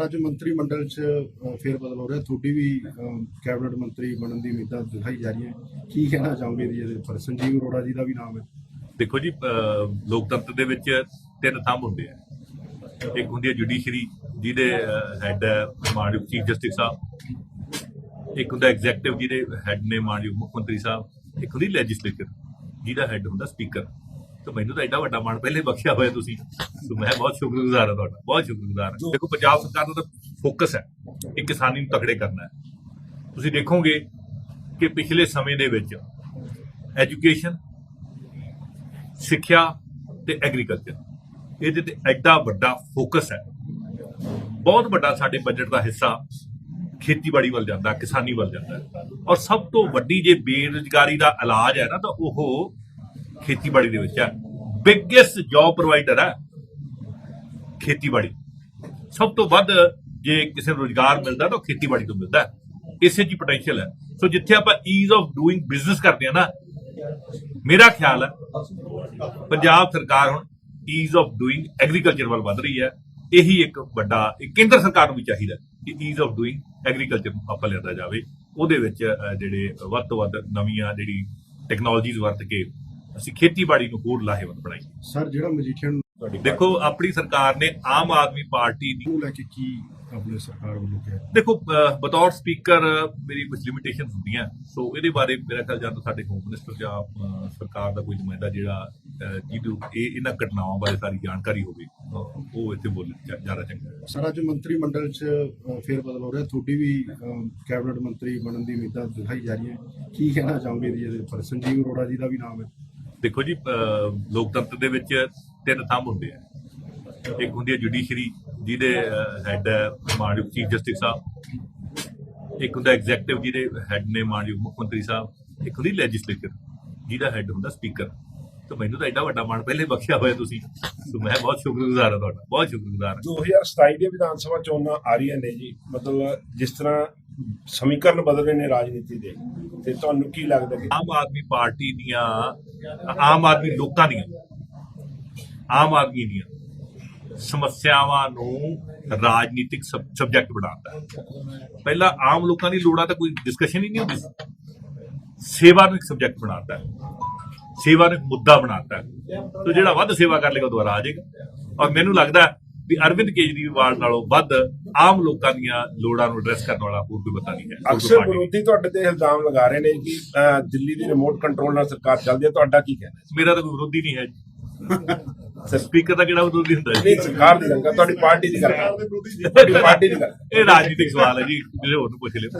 Sir ਅੱਜ ਮੰਤਰੀ ਮੰਡਲ 'ਚ ਫੇਰ ਬਦਲ ਹੋ ਰਿਹਾ। ਤੁਹਾਡੀ ਵੀ ਕੈਬਨਿਟ ਮੰਤਰੀ ਬਣਨ ਦੀ ਉਮੀਦਾਂ ਦਿਖਾਈ ਜਾ ਰਹੀਆਂ। ਕੀ ਕਹਿਣਾ ਚਾਹੋਗੇ ਜੀ ਇਹਦੇ ਉੱਪਰ ਸੰਜੀਵ ਅਰੋੜਾ ਜੀ ਦਾ ਵੀ ਨਾਮ ਹੈ। ਦੇਖੋ ਜੀ ਲੋਕਤੰਤਰ ਦੇ ਵਿੱਚ ਤਿੰਨ ਥੰਮ ਹੁੰਦੇ ਆ। ਇੱਕ ਹੁੰਦੀ ਹੈ ਜੁਡੀਸ਼ਰੀ, ਜਿਹਦੇ ਹੈੱਡ ਹੈ ਮਾਨਯੋਗ ਚੀਫ ਜਸਟਿਸ ਸਾਹਿਬ। ਇੱਕ ਹੁੰਦਾ ਐਗਜ਼ੈਕਟਿਵ, ਜਿਹਦੇ ਹੈੱਡ ਨੇ ਮਾਨਯੋਗ ਮੁੱਖ ਮੰਤਰੀ ਸਾਹਿਬ। ਇੱਕ ਹੁੰਦੀ ਲੈਜਿਸਲੇਚਰ ਜਿਹਦਾ ਹੈੱਡ ਹੁੰਦਾ ਸਪੀਕਰ ਤਾਂ ਮੈਨੂੰ ਤਾਂ ਐਡਾ ਵੱਡਾ ਮਾਣ, ਪਹਿਲੇ ਬਖਸ਼ਿਆ ਹੋਇਆ ਤੁਸੀਂ। ਸੋ ਮੈਂ ਬਹੁਤ ਸ਼ੁਕਰਗੁਜ਼ਾਰ ਹਾਂ ਤੁਹਾਡਾ, ਬਹੁਤ ਸ਼ੁਕਰਗੁਜ਼ਾਰ ਹਾਂ। ਦੇਖੋ, ਪੰਜਾਬ ਸਰਕਾਰ ਦਾ ਤਾਂ ਫੋਕਸ ਹੈ ਕਿ ਕਿਸਾਨੀ ਨੂੰ ਤਕੜੇ ਕਰਨਾ ਹੈ। ਤੁਸੀਂ ਦੇਖੋਗੇ ਕਿ ਪਿਛਲੇ ਸਮੇਂ ਦੇ ਵਿੱਚ ਐਜੂਕੇਸ਼ਨ, ਸਿੱਖਿਆ ਤੇ ਐਗਰੀਕਲਚਰ, ਇਹਦੇ ਤੇ ਐਡਾ ਵੱਡਾ ਫੋਕਸ ਹੈ। ਬਹੁਤ ਵੱਡਾ ਸਾਡੇ ਬਜਟ ਦਾ ਹਿੱਸਾ ਖੇਤੀਬਾੜੀ ਵੱਲ ਜਾਂਦਾ, ਕਿਸਾਨੀ ਵੱਲ ਜਾਂਦਾ। ਔਰ ਸਭ ਤੋਂ ਵੱਡੀ ਜੇ ਬੇਰੁਜ਼ਗਾਰੀ ਦਾ ਇਲਾਜ ਹੈ ਨਾ, ਤਾਂ ਉਹ ਖੇਤੀਬਾੜੀ ਦੇ ਵਿੱਚ ਹੈ ਬਿਗੇਸਟ ਜੌਬ ਪ੍ਰੋਵਾਈਡਰ ਹੈ ਖੇਤੀਬਾੜੀ। ਸਭ ਤੋਂ ਵੱਧ ਜੇ ਕਿਸੇ ਨੂੰ ਰੋਜ਼ਗਾਰ ਮਿਲਦਾ ਤਾਂ ਉਹ ਖੇਤੀਬਾੜੀ ਤੋਂ ਮਿਲਦਾ। ਇਸੇ 'ਚ ਪੋਟੈਂਸ਼ੀਅਲ ਹੈ। ਸੋ ਜਿੱਥੇ ਆਪਾਂ ਈਜ਼ ਆਫ ਡੂਇੰਗ ਬਿਜ਼ਨਸ ਕਰਦੇ ਆ ਨਾ, ਮੇਰਾ ਖਿਆਲ ਹੈ ਪੰਜਾਬ ਸਰਕਾਰ ਹੁਣ ਈਜ਼ ਆਫ ਡੂਇੰਗ ਐਗਰੀਕਲਚਰ ਵੱਲ ਵੱਧ ਰਹੀ ਹੈ। ਇਹੀ ਇੱਕ ਵੱਡਾ ਕੇਂਦਰ ਸਰਕਾਰ ਨੂੰ ਵੀ ਚਾਹੀਦਾ ਕਿ ਈਜ਼ ਆਫ ਡੂਇੰਗ ਐਗਰੀਕਲਚਰ ਨੂੰ ਆਪਾਂ ਲਿਆਂਦਾ ਜਾਵੇ। ਉਹਦੇ ਵਿੱਚ ਜਿਹੜੇ ਵੱਧ ਤੋਂ ਵੱਧ ਨਵੀਆਂ ਜਿਹੜੀ ਟੈਕਨੋਲੋਜੀਜ਼ ਵਰਤ ਕੇ ਅਸੀਂ ਖੇਤੀਬਾੜੀ ਨੂੰ ਹੋਰ ਲਾਹੇਵੰਦ ਬਣਾਈਏ ਸਰ ਜਿਹੜਾ ਮਜੀਠੀਅਨ ਤੁਹਾਡੀ ਦੇਖੋ ਆਪਣੀ ਸਰਕਾਰ ਨੇ ਆਮ ਆਦਮੀ ਪਾਰਟੀ ਦੀ ਨੂੰ ਲੈ ਕੇ ਕੀ ਆਪਣੀ ਸਰਕਾਰ ਵੱਲੋਂ ਕਿਹਾ? ਦੇਖੋ ਅਹ, ਬਤੌਰ ਸਪੀਕਰ ਮੇਰੀ ਕੁਝ ਲਿਮਿਟੇਸ਼ਨ ਹੁੰਦੀਆਂ ਸੋ ਇਹਦੇ ਬਾਰੇ ਮੇਰਾ ਖਿਆਲ ਜਾਂ ਤਾਂ ਸਾਡੇ ਹੋਮ ਮਿਨਿਸਟਰ ਜਾਂ ਅਹ, ਸਰਕਾਰ ਦਾ ਕੋਈ ਨੁਮਾਇੰਦਾ ਜਿਹੜਾ ਅਹ, ਜਿਹਨੂੰ ਇਹ ਇਹਨਾਂ ਘਟਨਾਵਾਂ ਬਾਰੇ ਸਾਰੀ ਜਾਣਕਾਰੀ ਹੋਵੇ ਅਹ, ਉਹ ਇੱਥੇ ਬੋਲੇ ਜ਼ਿਆਦਾ ਚੰਗਾ ਹੈ। ਸਰ ਅੱਜ ਮੰਤਰੀ ਮੰਡਲ 'ਚ ਅ, ਫੇਰ ਬਦਲ ਹੋ ਰਿਹਾ। ਤੁਹਾਡੀ ਵੀ ਅ, ਕੈਬਨਿਟ ਮੰਤਰੀ ਬਣਨ ਦੀ ਉਮੀਦਾਂ ਦਿਖਾਈ ਜਾ ਰਹੀਆਂ। ਕੀ ਕਹਿਣਾ ਚਾਹੋਗੇ ਜੀ ਇਹਦੇ ਉੱਪਰ ਸੰਜੀਵ ਅਰੋੜਾ ਜੀ ਦਾ ਵੀ ਨਾਮ ਹੈ। ਦੇਖੋ ਜੀ ਅਹ, ਲੋਕਤੰਤਰ ਦੇ ਵਿੱਚ ਤਿੰਨ ਥੰਮ ਹੁੰਦੇ ਆ। ਇੱਕ ਹੁੰਦੀ ਹੈ ਜੁਡੀਸ਼ਰੀ ਜਿਹਦੇ ਹੈੱਡ ਹੈ ਮਾਨਯੋਗ ਚੀਫ ਜਸਟਿਸ ਸਾਹਿਬ। ਇੱਕ ਹੁੰਦਾ ਐਗਜ਼ੈਕਟਿਵ ਜਿਹਦੇ ਹੈੱਡ ਨੇ ਮਾਨਯੋਗ ਮੁੱਖ ਮੰਤਰੀ ਸਾਹਿਬ। ਇੱਕ ਹੁੰਦੀ ਲੈਜਿਸਲੇਚਰ ਜਿਹਦਾ ਹੈਡ ਹੁੰਦਾ ਸਪੀਕਰ ਤਾਂ ਮੈਨੂੰ ਤਾਂ ਐਡਾ ਵੱਡਾ ਮਾਣ ਪਹਿਲੇ ਬਖਸ਼ਿਆ ਹੋਇਆ ਤੁਸੀਂ। ਸੋ ਮੈਂ ਬਹੁਤ ਸ਼ੁਕਰਗੁਜ਼ਾਰ ਹਾਂ ਤੁਹਾਡਾ ਬਹੁਤ ਸ਼ੁਕਰਗੁਜ਼ਾਰ ਹਾਂ। 2027 ਦੀਆਂ ਵਿਧਾਨ ਸਭਾ ਚੋਣਾਂ ਆ ਰਹੀਆਂ ਨੇ ਜੀ। ਮਤਲਬ ਜਿਸ ਤਰ੍ਹਾਂ ਸਮੀਕਰਨ ਬਦਲ ਰਹੇ ਨੇ ਰਾਜਨੀਤੀ ਦੇ। ਤੇ ਤੁਹਾਨੂੰ ਕੀ ਲੱਗਦਾ ਕਿ ਆਮ ਆਦਮੀ ਪਾਰਟੀ ਦੀਆਂ, ਆਮ ਆਦਮੀ ਲੋਕਾਂ ਦੀਆਂ, ਆਮ ਆਦਮੀ ਦੀਆਂ ਸਮੱਸਿਆਵਾਂ ਨੂੰ ਰਾਜਨੀਤਿਕ ਸਬਜੈਕਟ ਬਣਾਉਂਦਾ ਹੈ ਪਹਿਲਾਂ ਆਮ ਲੋਕਾਂ ਦੀ ਲੋੜਾਂ ਤਾਂ ਕੋਈ ਡਿਸਕਸ਼ਨ ਹੀ ਨਹੀਂ ਹੁੰਦੀ ਸੀ। ਸੇਵਾ ਨੂੰ ਇੱਕ ਸਬਜੈਕਟ ਬਣਾਉਂਦਾ ਹੈ ਸੇਵਾ ਨੂੰ ਇੱਕ ਮੁੱਦਾ ਬਣਾਉਂਦਾ ਹੈ ਤੋ ਜਿਹੜਾ ਵੱਧ ਸੇਵਾ ਕਰ ਲੇਗਾ ਉਹ ਦੁਬਾਰਾ ਆ ਜਾਏਗਾ ਔਰ ਮੈਨੂੰ ਲੱਗਦਾ ਵੀ ਅਰਵਿੰਦ ਕੇਜਰੀਵਾਲ ਨਾਲੋਂ ਵੱਧ ਆਮ ਲੋਕਾਂ ਦੀਆਂ ਲੋੜਾਂ ਨੂੰ ਐਡਰੈਸ ਕਰਨ ਵਾਲਾ ਹੋਰ ਕੋਈ ਪਤਾ ਨਹੀਂ ਹੈ। ਅਕਸਰ। ਵਿਰੋਧੀ ਤੁਹਾਡੇ ਤੇ ਇਲਜ਼ਾਮ ਲਗਾ ਰਹੇ ਨੇ ਕਿ ਦਿੱਲੀ ਦੀ ਰਿਮੋਟ ਕੰਟਰੋਲ ਨਾਲ ਸਰਕਾਰ ਚੱਲਦੀ ਹੈ। ਤੁਹਾਡਾ ਕੀ ਕਹਿਣਾ ਹੈ? ਮੇਰਾ ਤਾਂ ਕੋਈ ਵਿਰੋਧੀ ਨਹੀਂ ਹੈ ਜੀ। ਸਪੀਕਰ ਦਾ ਕਿਹੜਾ ਵਿਰੋਧੀ ਹੁੰਦਾ ਨਹੀਂ ਜੀ ਸਰਕਾਰ ਦੀ ਗੱਲ ਤੁਹਾਡੀ ਪਾਰਟੀ ਦੀ ਗੱਲ। ਤੁਹਾਡੀ ਪਾਰਟੀ ਦੀ ਗੱਲ ਇਹ ਰਾਜਨੀਤਿਕ ਸਵਾਲ ਹੈ ਜੀ ਜਿਹੜੇ ਹੋਰ ਨੂੰ ਪੁੱਛ ਲਿਓ।